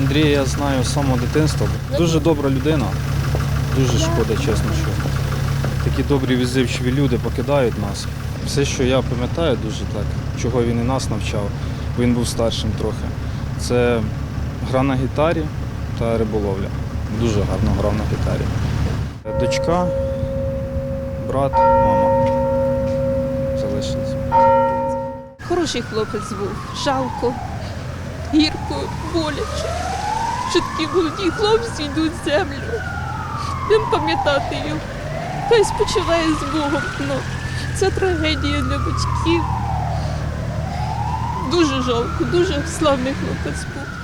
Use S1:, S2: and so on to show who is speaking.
S1: Андрія я знаю з самого дитинства. Дуже добра людина. Дуже шкода, чесно, що такі добрі візивчиві люди покидають нас. Все, що я пам'ятаю дуже так, чого він і нас навчав, він був старшим трохи. Це гра на гітарі та риболовля. Дуже гарно грав на гітарі. Дочка, брат, мама залишились.
S2: Хороший хлопець був, жалко, гірко, боляче. Що такі молоді хлопці йдуть в землю. Будемо пам'ятати його. Хай спочиває з Богом. Ну, це трагедія для батьків. Дуже жалко, дуже славний хлопець був.